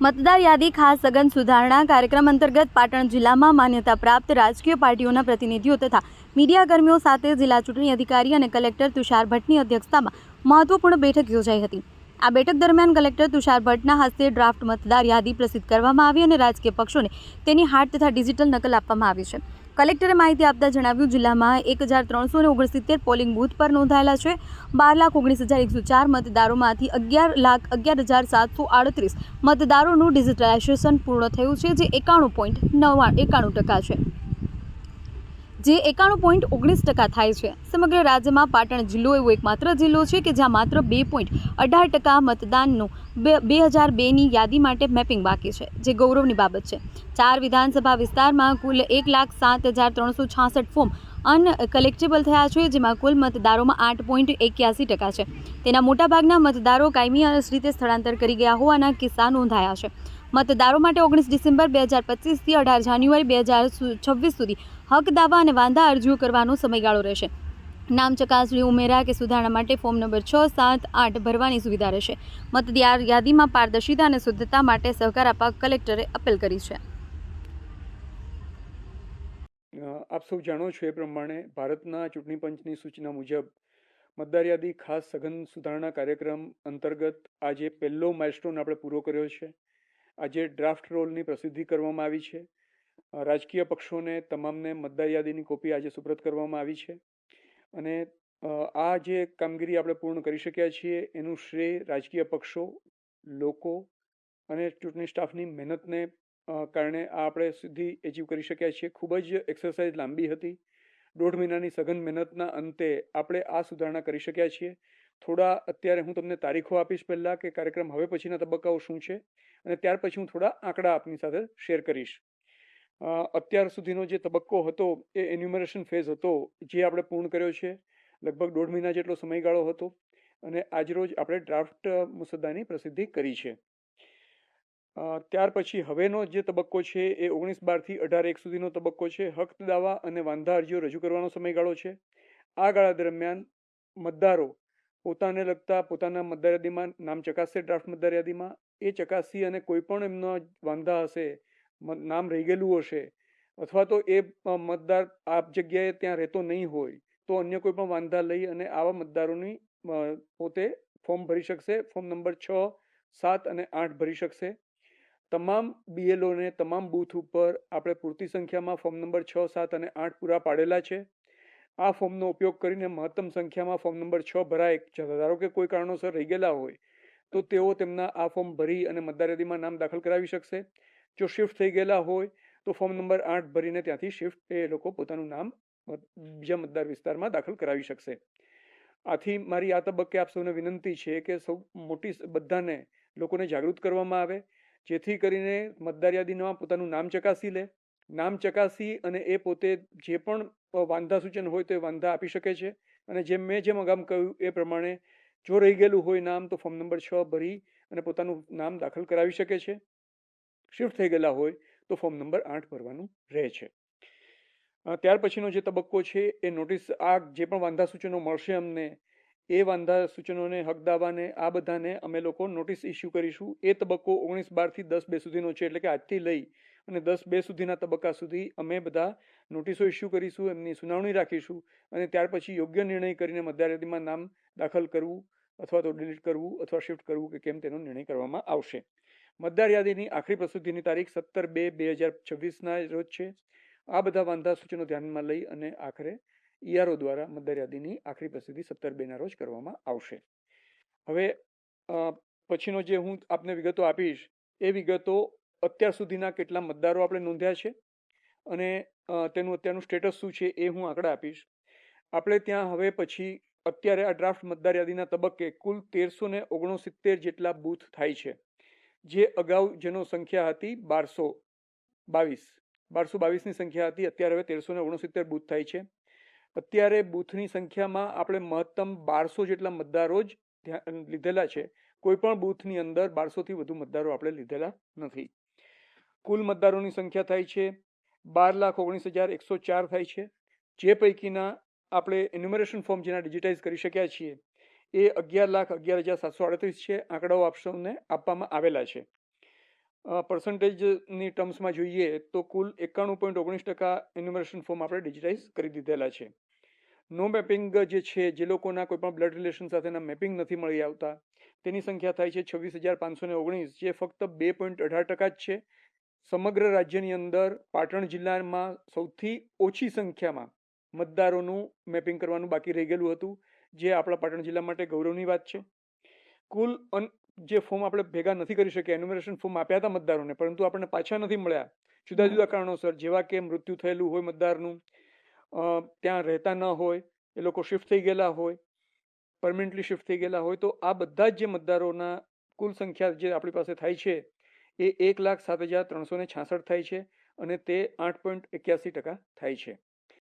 મતદાર યાદી ખાસ સઘન સુધારણા કાર્યક્રમ અંતર્ગત પાટણ જિલ્લામાં માન્યતા પ્રાપ્ત રાજકીય પાર્ટીઓના પ્રતિનિધિઓ તથા મીડિયાકર્મીઓ સાથે જિલ્લા ચૂંટણી અધિકારી અને કલેક્ટર તુષાર ભટ્ટની અધ્યક્ષતામાં મહત્વપૂર્ણ બેઠક યોજાઈ હતી. આ બેઠક દરમિયાન કલેક્ટર તુષાર ભટ્ટના હસ્તે ડ્રાફ્ટ મતદાર યાદી પ્રસિદ્ધ કરવામાં આવી અને રાજકીય પક્ષોને તેની હાર્ડ તથા ડિજિટલ નકલ આપવામાં આવી છે. કલેક્ટરે માહિતી આપતા જણાવ્યું, જિલ્લામાં એક હજાર ત્રણસો ને ઓગણસિત્તેર પોલિંગ બૂથ પર નોંધાયેલા છે. બાર લાખ ઓગણીસ હજાર એકસો ચાર મતદારોમાંથી અગિયાર લાખ અગિયાર હજાર સાતસો આડત્રીસ મતદારોનું ડિજિટલાઇઝેશન પૂર્ણ થયું છે, જે એકાણું પોઈન્ટ નવ્વા એકાણું ટકા છે. જે એકાણું પોઈન્ટ ઓગણીસ ટકા થાય છે. સમગ્ર રાજ્યમાં પાટણ જિલ્લો એવો એકમાત્ર જિલ્લો છે કે જ્યાં માત્ર બે પોઈન્ટ અઢાર ટકા મતદાનનું બે હજાર બેની યાદી માટે મેપિંગ બાકી છે, જે ગૌરવની બાબત છે. ચાર વિધાનસભા વિસ્તારમાં કુલ એક લાખ સાત હજાર ત્રણસો છાસઠ ફોર્મ અનકલેક્ટેબલ થયા છે, જેમાં કુલ મતદારોમાં આઠ પોઈન્ટ એક્યાસી ટકા છે. તેના મોટાભાગના મતદારો કાયમી રીતે સ્થળાંતર કરી ગયા હોવાના કિસ્સા નોંધાયા છે. મતદારો માટે ઓગણીસ ડિસેમ્બર બે હજાર પચીસથી અઢાર જાન્યુઆરી બે હજાર છવ્વીસ સુધી હક, દાવા અને વાંધા અરજીઓ કરવાનો સમયગાળો રહેશે. નામ ચકાસણી, ઉમેરા કે સુધારણા માટે ફોર્મ નંબર છ, સાત, આઠ ભરવાની સુવિધા રહેશે. મતદાર યાદીમાં પારદર્શિતા અને શુદ્ધતા માટે સહકાર આપવા કલેક્ટરે અપીલ કરી છે. આપ સૌ જાણો છો એ પ્રમાણે ભારતના ચૂંટણી પંચની સૂચના મુજબ મતદાર યાદી ખાસ સઘન સુધારણા કાર્યક્રમ અંતર્ગત આજે પહેલો માઇલસ્ટોન આપણે પૂરો કર્યો છે. આજે ડ્રાફ્ટ રોલની પ્રસિદ્ધિ કરવામાં આવી છે. રાજકીય પક્ષોને તમામને મતદાર યાદીની કોપી આજે સુપ્રત કરવામાં આવી છે. અને આ જે કામગીરી આપણે પૂર્ણ કરી શક્યા છીએ, એનું શ્રેય રાજકીય પક્ષો, લોકો અને ચૂંટણી સ્ટાફની મહેનતને કારણે આ આપણે સુધી એચીવ કરી શક્યા છીએ. ખૂબ જ એક્સરસાઇઝ લાંબી હતી. દોઢ મહિનાની સઘન મહેનતના અંતે આપણે આ સુધારણા કરી શક્યા છીએ. થોડા અત્યારે હું તમને તારીખો આપીશ પહેલાં કે કાર્યક્રમ હવે પછીના તબક્કાઓ શું છે અને ત્યાર પછી હું થોડા આંકડા આપની સાથે શેર કરીશ. અત્યાર સુધીનો જે તબક્કો હતો એ એન્યુમરેશન ફેઝ હતો જે આપણે પૂર્ણ કર્યો છે લગભગ દોઢ મહિના જેટલો સમયગાળો હતો અને આજરોજ આપણે ડ્રાફ્ટ મુસદ્દાની પ્રસિદ્ધિ કરી છે. ત્યાર પછી હવેનો જે તબક્કો છે એ ઓગણીસ બારથી અઢાર એક સુધીનો તબક્કો છે. હક દાવા અને વાંધા અરજીઓ રજૂ કરવાનો સમયગાળો છે. આ ગાળા દરમિયાન મતદારો પોતાને લગતા પોતાના મતદાર યાદીમાં નામ ચકાસશે ડ્રાફ્ટ મતદાર એ ચકાસી અને કોઈ પણ એમનો વાંધા હશે નામ રહી ગયેલું હશે, અથવા તો એ મતદાર આ જગ્યાએ ત્યાં રહેતો નહીં હોય, તો અન્ય કોઈ પણ વાંધા લઈ અને આવા મતદારોની પોતે ફોર્મ ભરી શકશે. ફોર્મ નંબર છ, સાત અને આઠ ભરી શકશે. તમામ બીએલઓને તમામ બૂથ ઉપર આપણે પૂરતી સંખ્યામાં ફોર્મ નંબર છ, સાત અને આઠ પૂરા પાડેલા છે. આ ફોર્મનો ઉપયોગ કરીને મહત્તમ સંખ્યામાં ફોર્મ નંબર છ ભરાય ધારો કે કોઈ કારણોસર રહી ગયેલા હોય, તો તેઓ તેમના આ ફોર્મ ભરી અને મતદાર યાદીમાં નામ દાખલ કરાવી શકશે. જો શિફ્ટ થઈ ગયેલા હોય, તો ફોર્મ નંબર આઠ ભરીને ત્યાંથી શિફ્ટ એ લોકો પોતાનું નામ બીજા મતદાર વિસ્તારમાં દાખલ કરાવી શકશે. આથી મારી આ તબક્કે આપ સૌને વિનંતી છે કે સૌ મોટી બધાને લોકોને જાગૃત કરવામાં આવે, જેથી કરીને મતદાર યાદીમાં પોતાનું નામ ચકાસી લે. નામ ચકાસી અને એ પોતે જે પણ વાંધા સૂચન હોય તો એ વાંધા આપી શકે છે. અને જેમ મેં જેમ અગામ કહ્યું એ પ્રમાણે જો રહી ગયેલું હોય નામ તો ફોર્મ નંબર છ ભરી અને પોતાનું નામ દાખલ કરાવી શકે છે. શિફ્ટ થઈ ગયેલા હોય તો ફોર્મ નંબર આઠ ભરવાનું રહે છે. ત્યાર પછીનો જે તબક્કો છે એ નોટિસ આ જે પણ વાંધા સૂચનો મળશે અમને એ વાંધા સૂચનોને, હક દાવાને, આ બધાને અમે લોકો નોટિસ ઇસ્યુ કરીશું. એ તબક્કો ઓગણીસ બારથી દસ બે સુધીનો છે એટલે કે આજથી લઈ અને દસ બે સુધીના તબક્કા સુધી અમે બધા નોટિસો ઇસ્યુ કરીશું, એમની સુનાવણી રાખીશું અને ત્યાર પછી યોગ્ય નિર્ણય કરીને મતદાર નામ દાખલ કરવું અથવા તો ડિલીટ કરવું અથવા શિફ્ટ કરવું કે કેમ તેનો નિર્ણય કરવામાં આવશે. મતદાર યાદીની આખરી પ્રસિદ્ધિની તારીખ સત્તર બે બે હજાર છવ્વીસના રોજ છે. આ બધા વાંધા સૂચનો ધ્યાનમાં લઈ અને આખરે ઈઆરઓ દ્વારા મતદાર યાદીની આખરી પ્રસિદ્ધિ સત્તર બેના રોજ કરવામાં આવશે. હવે પછીનો જે હું આપને વિગતો આપીશ, એ વિગતો અત્યાર સુધીના કેટલા મતદારો આપણે નોંધ્યા છે અને તેનું અત્યારનું સ્ટેટસ શું છે એ હું આંકડા આપીશ. આપણે ત્યાં હવે પછી અત્યારે આ ડ્રાફ્ટ મતદાર યાદીના તબક્કે કુલ તેરસો ને ઓગણસિત્તેર જેટલા બૂથ થાય છે, જે અગાઉ જેનો સંખ્યા હતી બારસો બાવીસ. બારસો બાવીસની સંખ્યા હતી, અત્યારે હવે તેરસો ને ઓગણસિત્તેર બૂથ થાય છે. અત્યારે બૂથની સંખ્યામાં આપણે મહત્તમ બારસો જેટલા મતદારો જ લીધેલા છે. કોઈ પણ બૂથની અંદર બારસોથી વધુ મતદારો આપણે લીધેલા નથી. કુલ મતદારોની સંખ્યા થાય છે બાર લાખ ઓગણીસ હજાર એકસો ચાર થાય છે. જે પૈકીના આપણે એન્યુમરેશન ફોર્મ જેના ડિજિટાઇઝ કરી શક્યા છીએ એ અગિયાર લાખ અગિયાર હજાર સાતસો અડત્રીસ છે. આંકડાઓ આપશોને આપવામાં આવેલા છે. પર્સન્ટેજની ટર્મ્સમાં જોઈએ તો કુલ એકાણું પોઈન્ટ ઓગણીસ ટકા એન્યુમરેશન ફોર્મ આપણે ડિજિટાઇઝ કરી દીધેલા છે. નો મેપિંગ જે છે, જે લોકોના કોઈ પણ બ્લડ રિલેશન સાથેના મેપિંગ નથી મળી આવતા. તેની સંખ્યા થાય છે છવ્વીસ હજાર પાંચસો ને ઓગણીસ, જે ફક્ત બે પોઈન્ટ અઢાર ટકા જ છે. સમગ્ર રાજ્યની અંદર પાટણ જિલ્લામાં સૌથી ઓછી સંખ્યામાં મતદારોનું મેપિંગ કરવાનું બાકી રહી ગયેલું હતું, જે આપણા પાટણ જિલ્લા માટે ગૌરવની વાત છે. કુલ અન, જે ફોર્મ આપણે ભેગા નથી કરી શક્યા એન્યુમરેશન ફોર્મ આપ્યા હતા મતદારોને, પરંતુ આપણને પાછા નથી મળ્યા. જુદા જુદા કારણોસર, જેવા કે મૃત્યુ થયેલું હોય મતદારનું ત્યાં રહેતા ન હોય, એ લોકો શિફ્ટ થઈ ગયેલા હોય પરમનન્ટલી શિફ્ટ થઈ ગયેલા હોય, તો આ બધા જ જે મતદારોના કુલ સંખ્યા જે આપણી પાસે થાય છે, એ એક લાખ સાત હજાર ત્રણસો ને છાસઠ થાય છે અને તે આઠ પોઈન્ટ એક્યાસી ટકા થાય છે.